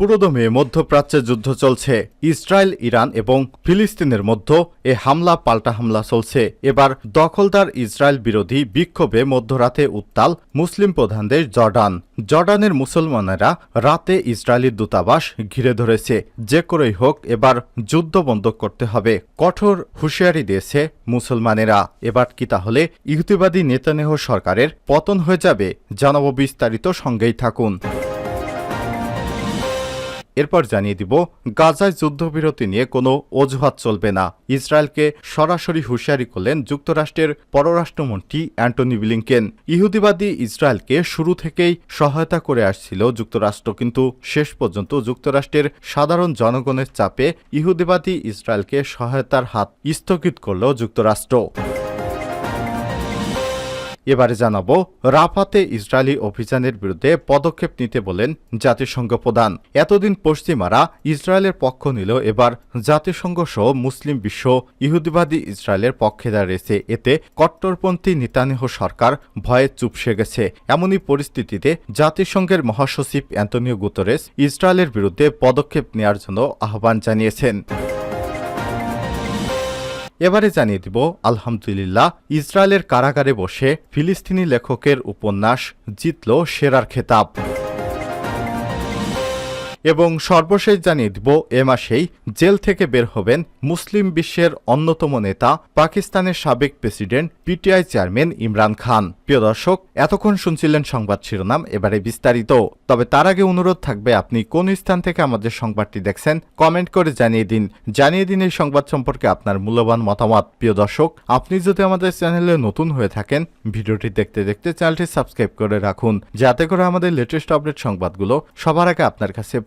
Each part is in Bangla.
পুরোদমে মধ্যপ্রাচ্যে যুদ্ধ চলছে। ইসরায়েল, ইরান এবং ফিলিস্তিনের মধ্যে এ হামলা, পাল্টা হামলা চলছে। এবার দখলদার ইসরায়েল বিরোধী বিক্ষোভে মধ্যরাতে উত্তাল মুসলিম প্রধান দেশ জর্ডান। জর্ডানের মুসলমানেরা রাতে ইসরায়েলি দূতাবাস ঘিরে ধরেছে। যে করেই হোক, এবার যুদ্ধ বন্ধ করতে হবে। কঠোর হুঁশিয়ারি দিয়েছে মুসলমানেরা। এবার কি তাহলে ইহুতিবাদী নেতানেহ সরকারের পতন হয়ে যাবে? জানাব বিস্তারিত সঙ্গেই থাকুন। এরপর জানিয়ে দিব, গাজায় যুদ্ধবিরতি নিয়ে কোনো অজুহাত চলবে না। ইসরায়েলকে সরাসরি হুঁশিয়ারি করলেন যুক্তরাষ্ট্রের পররাষ্ট্রমন্ত্রী অ্যান্টনি ব্লিংকেন। ইহুদিবাদী ইসরায়েলকে শুরু থেকেই সহায়তা করে আসছিল যুক্তরাষ্ট্র, কিন্তু শেষ পর্যন্ত যুক্তরাষ্ট্রের সাধারণ জনগণের চাপে ইহুদিবাদী ইসরায়েলকে সহায়তার হাত স্থগিত করল যুক্তরাষ্ট্র। এবারে জানাব, রাফাতে ইসরায়েলি অভিযানের বিরুদ্ধে পদক্ষেপ নিতে বলেন জাতিসংঘ প্রধান। এতদিন পশ্চিমারা ইসরায়েলের পক্ষ নিল এবার জাতিসংঘ সহ মুসলিম বিশ্ব, ইহুদিবাদী ইসরায়েলের পক্ষে দাঁড়িয়েছে এতে কট্টরপন্থী নিতানেহ সরকার ভয়ে চুপসে গেছে। এমনই পরিস্থিতিতে জাতিসংঘের মহাসচিব অ্যান্তনিও গুতরেস ইসরায়েলের বিরুদ্ধে পদক্ষেপ নেওয়ার জন্য আহ্বান জানিয়েছেন। এবারে জানিয়ে দিব আলহামদুলিল্লাহ ইসরায়েলের কারাগারে বসে ফিলিস্তিনি লেখকের উপন্যাস জিতল সেরার খেতাব। এবং সর্বশেষ জানিয়ে দিব, এ মাসেই জেল থেকে বের হবেন মুসলিম বিশ্বের অন্যতম নেতা পাকিস্তানের সাবেক president, PTI chairman Imran Khan. প্রিয় দর্শক, এতক্ষণ শুনছিলেন সংবাদ শিরোনাম, এবারে বিস্তারিত। তবে তার আগে অনুরোধ থাকবে, আপনি কোন স্থান থেকে আমাদের সংবাদটি দেখছেন, কমেন্ট করে জানিয়ে দিন। জানিয়ে দিন এই সংবাদ সম্পর্কে আপনার মূল্যবান মতামত। প্রিয় দর্শক, আপনি যদি আমাদের চ্যানেলে নতুন হয়ে থাকেন, ভিডিওটি দেখতে দেখতে চ্যানেলটি সাবস্ক্রাইব করে রাখুন, যাতে করে আমাদের লেটেস্ট আপডেট সংবাদগুলো সবার আগে আপনার কাছে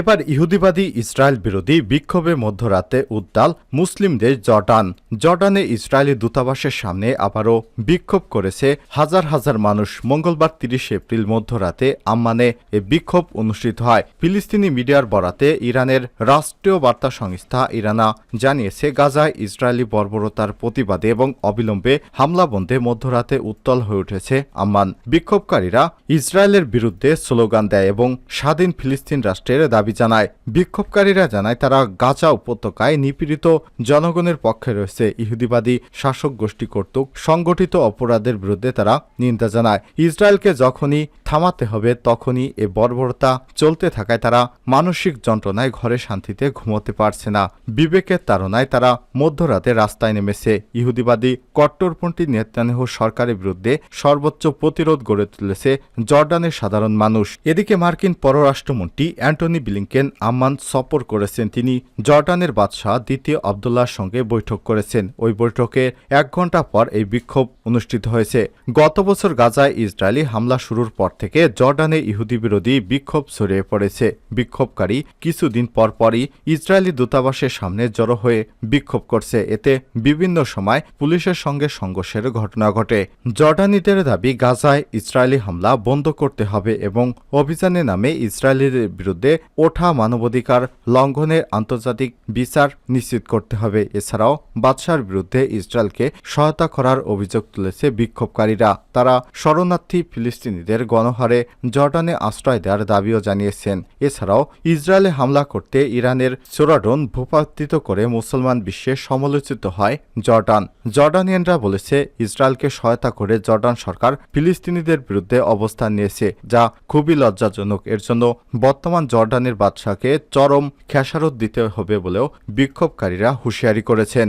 এবার ইহুদিবাদী ইসরায়েল বিরোধী বিক্ষোভে মধ্যরাতে উত্তাল মুসলিম দেশ জর্ডান। জর্ডানে ইসরায়েলি দূতাবাসের সামনে আবারও বিক্ষোভ করেছে হাজার হাজার মানুষ। মঙ্গলবার তিরিশ এপ্রিল মধ্যরাতে আম্মানে এ বিক্ষোভ অনুষ্ঠিত হয়। ফিলিস্তিনি মিডিয়ার বরাতে ইরানের রাষ্ট্রীয় বার্তা সংস্থা ইরানা জানিয়েছে, গাজায় ইসরায়েলি বর্বরতার প্রতিবাদে এবং অবিলম্বে হামলা বন্ধে মধ্যরাতে উত্তল হয়ে উঠেছে আম্মান। বিক্ষোভকারীরা ইসরায়েলের বিরুদ্ধে স্লোগান দেয় এবং স্বাধীন ফিলিস্তিন রাষ্ট্রের দাবি জানায়। বিক্ষোভকারীরা জানায় তারা গাজা উপত্যকায় নিপীড়িত জনগণের পক্ষে রয়েছে। ইহুদিবাদী শাসক গোষ্ঠী কর্তৃক সংগঠিত অপরাধের বিরুদ্ধে তারা নিন্দা জানায়। ইসরায়েলকে যখনই থামাতে হবে, তখনই এ বর্বরতা চলতে থাকায় তারা মানসিক যন্ত্রণায় ঘরে শান্তিতে ঘুমোতে পারছে না। বিবেকের তাড়নায় তারা মধ্যরাতে রাস্তায় নেমেছে। ইহুদিবাদী কট্টরপন্থী নেতানেহ সরকারের বিরুদ্ধে সর্বোচ্চ প্রতিরোধ গড়ে তুলেছে জর্ডানের সাধারণ মানুষ। এদিকে মার্কিন পররাষ্ট্রমন্ত্রী অ্যান্টনি ব্লিংকেন আম্মান সফর করেছেন। তিনি জর্ডানের বাদশাহ দ্বিতীয় আবদুল্লাহর সঙ্গে বৈঠক করেছেন। ওই বৈঠকে এক ঘণ্টা পর এই বিক্ষোভ অনুষ্ঠিত হয়েছে। গত বছর গাজায় ইসরায়েলি হামলা শুরুর পর থেকে জর্ডানে ইহুদি বিরোধী বিক্ষোভ ছড়িয়ে পড়েছে। বিক্ষোভকারী কিছুদিন পর পরই ইসরায়েলি দূতাবাসের সামনে জড়ো হয়ে বিক্ষোভ করছে। এতে বিভিন্ন সময় পুলিশের সঙ্গে সংঘর্ষের ঘটনা ঘটে। জর্ডানিদের দাবি, গাজায় ইসরায়েলি হামলা বন্ধ করতে হবে এবং অভিযানের নামে ইসরায়েলের বিরুদ্ধে ওঠা মানবাধিকার লঙ্ঘনের আন্তর্জাতিক বিচার নিশ্চিত করতে হবে। এছাড়াও, বাদশার বিরুদ্ধে ইসরায়েলকে সহায়তা করার অভিযোগ তুলেছে বিক্ষোভকারীরা। তারা শরণার্থী ফিলিস্তিনিদের গণহারে জর্ডানে আশ্রয় দেওয়ার দাবিও জানিয়েছেন। এছাড়াও, ইসরায়েলে হামলা করতে ইরানের সোরাডন ভূপাতিত করে মুসলমান বিশ্বে সমালোচিত হয় জর্ডান। জর্ডানিয়ানরা বলেছে, ইসরায়েলকে সহায়তা করে জর্ডান সরকার ফিলিস্তিনিদের বিরুদ্ধে অবস্থান নিয়েছে, যা খুবই লজ্জাজনক। এর জন্য বর্তমান জর্ডানের বাদশাকে চরম খেসারত দিতে হবে বলেও বিক্ষোভকারীরা হুঁশিয়ারি করেছেন।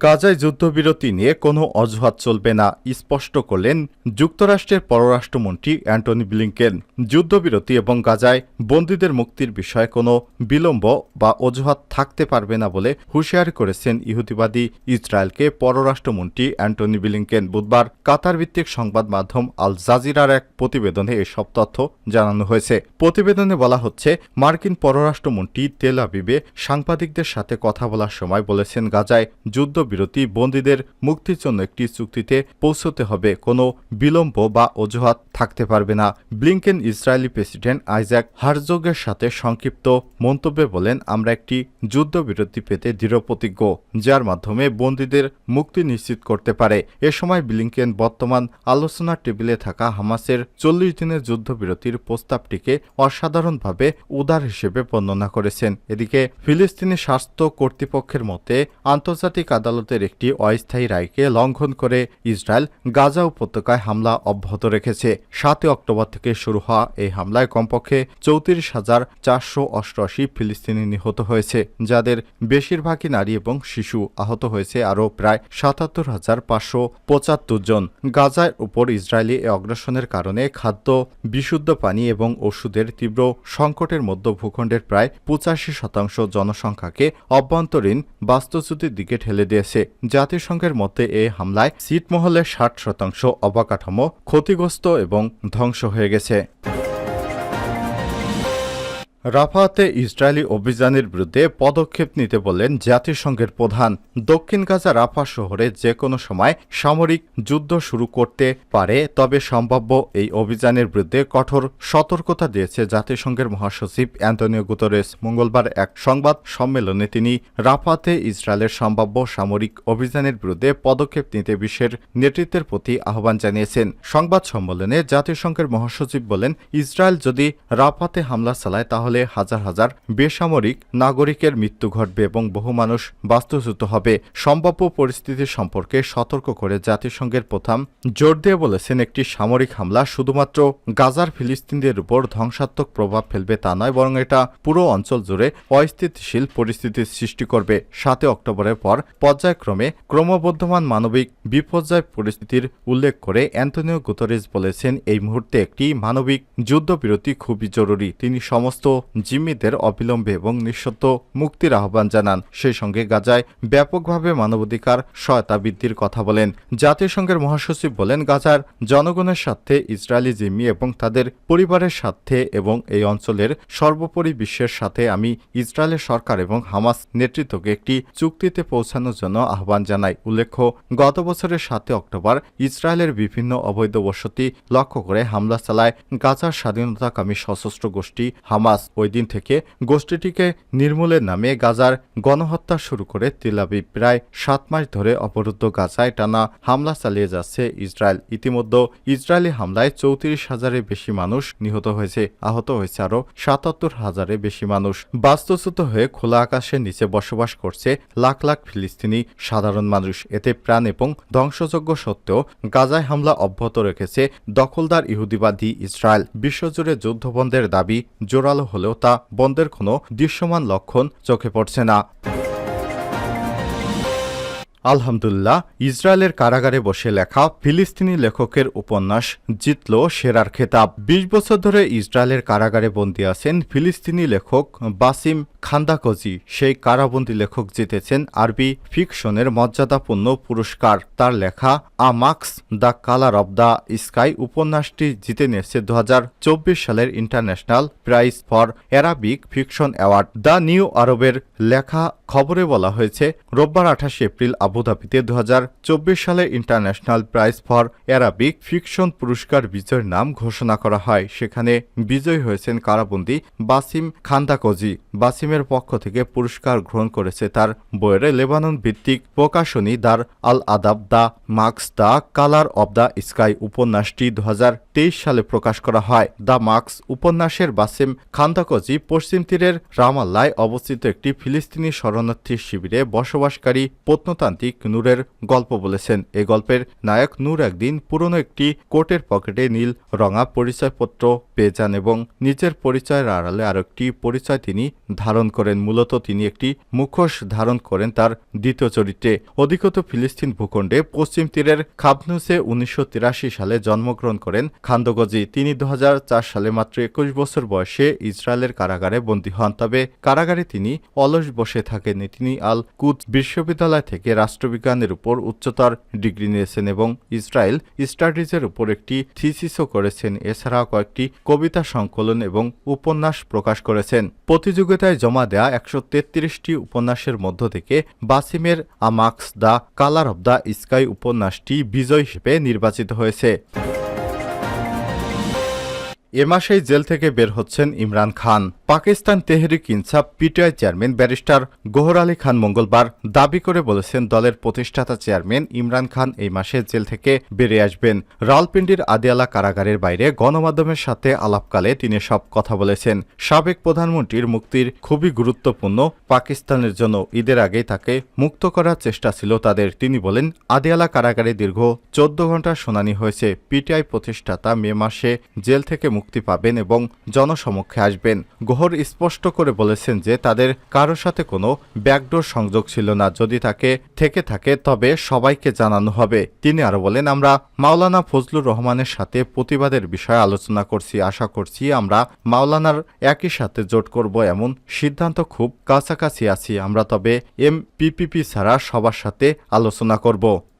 গাজায় যুদ্ধবিরতি নিয়ে কোনো অজুহাত চলবে না, স্পষ্ট করলেন যুক্তরাষ্ট্রের পররাষ্ট্রমন্ত্রী অ্যান্টনি ব্লিংকেন। যুদ্ধবিরতি এবং গাজায় বন্দীদের মুক্তির বিষয়ে কোনো বিলম্ব বা অজুহাত থাকতে পারবে না বলে হুঁশিয়ারি করেছেন ইহুদিবাদী ইসরায়েলকে পররাষ্ট্রমন্ত্রী অ্যান্টনি ব্লিংকেন। বুধবার কাতার ভিত্তিক সংবাদ মাধ্যম আল জাজিরার এক প্রতিবেদনে এসব তথ্য জানানো হয়েছে। প্রতিবেদনে বলা হচ্ছে, মার্কিন পররাষ্ট্রমন্ত্রী তেল আবিবে সাংবাদিকদের সাথে কথা বলার সময় বলেছেন, গাজায় যুদ্ধ যুদ্ধবিরতি বন্দীদের মুক্তির জন্য একটি চুক্তিতে পৌঁছতে হবে। কোনো বিলম্ব বা অজুহাত থাকতে পারবে না। ব্লিংকেন ইসরায়েলি প্রেসিডেন্ট আইজাক হারজোগের সাথে সংক্ষিপ্ত মন্তব্যে বলেন, আমরা একটি যুদ্ধবিরতি পেতে দৃঢ়প্রতিজ্ঞ যার মাধ্যমে বন্দীদের মুক্তি নিশ্চিত করতে পারে। এ সময় ব্লিংকেন বর্তমান আলোচনার টেবিলে থাকা হামাসের চল্লিশ দিনের যুদ্ধবিরতির প্রস্তাবটিকে অসাধারণভাবে উদার হিসেবে বর্ণনা করেছেন। এদিকে ফিলিস্তিনি স্বাস্থ্য কর্তৃপক্ষের মতে, আন্তর্জাতিক আদালতের একটি অস্থায়ী রায়কে লঙ্ঘন করে ইসরায়েল গাজা উপত্যকায় হামলা অব্যাহত রেখেছে। সাতই অক্টোবর থেকে শুরু হওয়া এই হামলায় কমপক্ষে চৌত্রিশ হাজার চারশো অষ্টআশি ফিলিস্তিনি নিহত হয়েছে, যাদের বেশিরভাগই নারী এবং শিশু আহত হয়েছে, আরও প্রায় সাতাত্তর হাজার পাঁচশো পঁচাত্তর জন। গাজার উপর ইসরায়েলি এ অগ্রাসনের কারণে খাদ্য, বিশুদ্ধ পানি এবং ওষুধের তীব্র সংকটের মধ্য ভূখণ্ডের প্রায় পঁচাশি শতাংশ জনসংখ্যাকে অভ্যন্তরীণ বাস্তুচ্যুতির দিকে ঠেলে দিয়েছে জাতিসংঘের মতে এ হামলায় সিটমহলের ষাট শতাংশ অবকাঠামো ক্ষতিগ্রস্ত এবং ধ্বংস হয়ে গেছে। রাফাতে ইসরায়েলি অভিযানের বিরুদ্ধে পদক্ষেপ নিতে বললেন জাতিসংঘের প্রধান। দক্ষিণ গাজা রাফা শহরে যে কোনো সময় সামরিক যুদ্ধ শুরু করতে পারে, তবে সম্ভাব্য এই অভিযানের বিরুদ্ধে কঠোর সতর্কতা দিয়েছে জাতিসংঘের মহাসচিব অ্যান্টনিও গুতরেস। মঙ্গলবার এক সংবাদ সম্মেলনে তিনি রাফাতে ইসরায়েলের সম্ভাব্য সামরিক অভিযানের বিরুদ্ধে পদক্ষেপ নিতে বিশ্বের নেতৃত্বের প্রতি আহ্বান জানিয়েছেন। সংবাদ সম্মেলনে জাতিসংঘের মহাসচিব বলেন, ইসরায়েল যদি রাফাতে হামলা চালায়, তাহলে তাহলে হাজার হাজার বেসামরিক নাগরিকের মৃত্যু ঘটবে এবং বহু মানুষ বাস্তুচ্যুত হবে। সম্ভাব্য পরিস্থিতি সম্পর্কে সতর্ক করে জাতিসংঘের প্রথম জোর দিয়ে বলেছেন, একটি সামরিক হামলা শুধুমাত্র গাজার ফিলিস্তিনদের উপর ধ্বংসাত্মক প্রভাব ফেলবে তা নয়, বরং এটা পুরো অঞ্চল জুড়ে অস্থিতিশীল পরিস্থিতির সৃষ্টি করবে। সাতই অক্টোবরের পর পর্যায়ক্রমে ক্রমবর্ধমান মানবিক বিপর্যয় পরিস্থিতির উল্লেখ করে অ্যান্টনিও গুতরেস বলেছেন, এই মুহূর্তে একটি মানবিক যুদ্ধবিরতি খুবই জরুরি। তিনি সমস্ত জিম্মিদের অবিলম্বে এবং নিঃশর্ত মুক্তির আহ্বান জানান। সেই সঙ্গে গাজায় ব্যাপকভাবে মানবাধিকার সহায়তা বৃদ্ধির কথা বলেন। জাতিসংঘের মহাসচিব বলেন, গাজার জনগণের স্বার্থে ইসরায়েলি জিম্মি এবং তাদের পরিবারের স্বার্থে এবং এই অঞ্চলের সর্বোপরি বিশ্বের সাথে আমি ইসরায়েলের সরকার এবং হামাস নেতৃত্বকে একটি চুক্তিতে পৌঁছানোর জন্য আহ্বান জানাই। উল্লেখ্য, গত বছরের সাতই অক্টোবর ইসরায়েলের বিভিন্ন অবৈধ বসতি লক্ষ্য করে হামলা চালায় গাজার স্বাধীনতাকামী সশস্ত্র গোষ্ঠী হামাস। ওই দিন থেকে গোষ্ঠীটিকে নির্মূলের নামে গাজার গণহত্যা শুরু করে তিলাবি প্রায় সাত মাস ধরে অবরুদ্ধ গাজায় টানা হামলা চালিয়ে যাচ্ছে ইসরায়েল। ইতিমধ্যে ইসরায়েলি হামলায় চৌত্রিশ হাজারের বেশি মানুষ নিহত হয়েছে, আহত হয়েছে আরও সাতাত্তর হাজারের বেশি মানুষ। বাস্তুচ্যুত হয়ে খোলা আকাশের নিচে বসবাস করছে লাখ লাখ ফিলিস্তিনি সাধারণ মানুষ। এতে প্রাণ এবং ধ্বংসযজ্ঞ সত্ত্বেও গাজায় হামলা অব্যাহত রেখেছে দখলদার ইহুদিবাদী ইসরায়েল। বিশ্বজুড়ে যুদ্ধবন্ধের দাবি জোরালো হলেও তা বন্ধের কোনো দৃশ্যমান লক্ষণ চোখে পড়ছে না। আলহামদুল্লাহ ইসরায়েলের কারাগারে বসে লেখা ফিলিস্তিনি লেখকের উপন্যাস জিতল সেরার খেতাব। বিশ বছর ধরে ইসরায়েলের কারাগারে বন্দী আছেন ফিলিস্তিনি লেখক বাসিম খান্দাকজি, সেই কারাবন্দী লেখক জিতেছেন আরবি ফিকশনের মর্যাদাপূর্ণ পুরস্কার। তার লেখা a mask the colour of the sky উপন্যাসটি জিতে নিয়েছে দু হাজার চব্বিশ সালের international prize for Arabic fiction award. The new আরবের লেখা খবরে বলা হয়েছে, রোববার আঠাশে এপ্রিল আবুধাবিতে দু সালে international prize for Arabic fiction পুরস্কার বিজয়ের নাম ঘোষণা করা হয়। সেখানে বিজয়ী হয়েছেন কারাবন্দী বাসিম খান্দাকজি। বাসিমের পক্ষ থেকে পুরস্কার গ্রহণ করেছে তার বইয়ের লেবানন ভিত্তিক প্রকাশনী দার আল আদাব the mask the colour of the sky উপন্যাসটি দুই হাজার তেইশ সালে প্রকাশ করা হয়। দ্য মার্কস উপন্যাসের বাসিম খান্দাকজি পশ্চিম তীরের রামাল্লায় অবস্থিত একটি ফিলিস্তিনি শরণার্থী শিবিরে বসবাসকারী প্রত্নতান্ত্রিক নূরের গল্প বলেছেন। এই গল্পের নায়ক নূর একদিন পুরনো একটি কোটের পকেটে নীল রঙা পরিচয়পত্র পেয়ে যান এবং নিজের পরিচয়ের আড়ালে আরেকটি পরিচয় তিনি ধারণ করেন মূলত তিনি একটি মুখোশ ধারণ করেন তার দ্বিতীয় চরিত্রে। অধিকত ফিলিস্তিন ভূখণ্ডে পশ্চিম তীরের খাবনুসে উনিশশো সালে জন্মগ্রহণ করেন খান্দগজি। তিনি দু সালে মাত্র একুশ বছর বয়সে ইসরায়েলের কারাগারে বন্দী হন। তবে কারাগারে তিনি অলস বসে থাকেন তিনি আল কুদ বিশ্ববিদ্যালয় থেকে রাষ্ট্রবিজ্ঞানের উপর উচ্চতর ডিগ্রি নিয়েছেন এবং ইসরায়েল স্টাডিজের উপর একটি থিসিসও করেছেন। এছাড়াও কয়েকটি কবিতা সংকলন এবং উপন্যাস প্রকাশ করেছেন। প্রতিযোগিতায় জমা দেয়া একশো তেত্রিশটি উপন্যাসের মধ্য থেকে বাসিমের আমাক্স the colour of the sky উপন্যাসটি বিজয় হিসেবে নির্বাচিত হয়েছে। এ মাসেই জেল থেকে বের হচ্ছেন Imran Khan. Pakistan Tehreek Insaf PTI chairman barrister Gohar Ali Khan মঙ্গলবার দাবি করে বলেছেন, দলের প্রতিষ্ঠাতা চেয়ারম্যান ইমরান খান এই মাসে জেল থেকে বেরিয়ে আসবেন। রালপিন্ডির আদিয়ালা কারাগারের বাইরে গণমাধ্যমের সাথে আলাপকালে তিনি সব কথা বলেছেন। সাবেক প্রধানমন্ত্রীর মুক্তির খুবই গুরুত্বপূর্ণ পাকিস্তানের জন্য ঈদের আগেই তাকে মুক্ত করার চেষ্টা ছিল তাদের। তিনি বলেন, আদিয়ালা কারাগারে দীর্ঘ চোদ্দ ঘণ্টা শুনানি হয়েছে। পিটিআই প্রতিষ্ঠাতা মে মাসে জেল থেকে মুক্তি পাবেন এবং জনসমক্ষে আসবেন। গোহর স্পষ্ট করে বলেছেন যে তাদের কারোর সাথে কোনো ব্যাকডোর সংযোগ ছিল না। যদি তাকে থেকে থাকে, তবে সবাইকে জানানো হবে। তিনি আরও বলেন, আমরা মাওলানা ফজলুর রহমানের সাথে প্রতিবাদের বিষয়ে আলোচনা করছি। আশা করছি আমরা মাওলানার একই সাথে জোট করব এমন সিদ্ধান্ত খুব কাছাকাছি আছি। আমরা তবে এম পিপিপি ছাড়া সবার সাথে আলোচনা করব।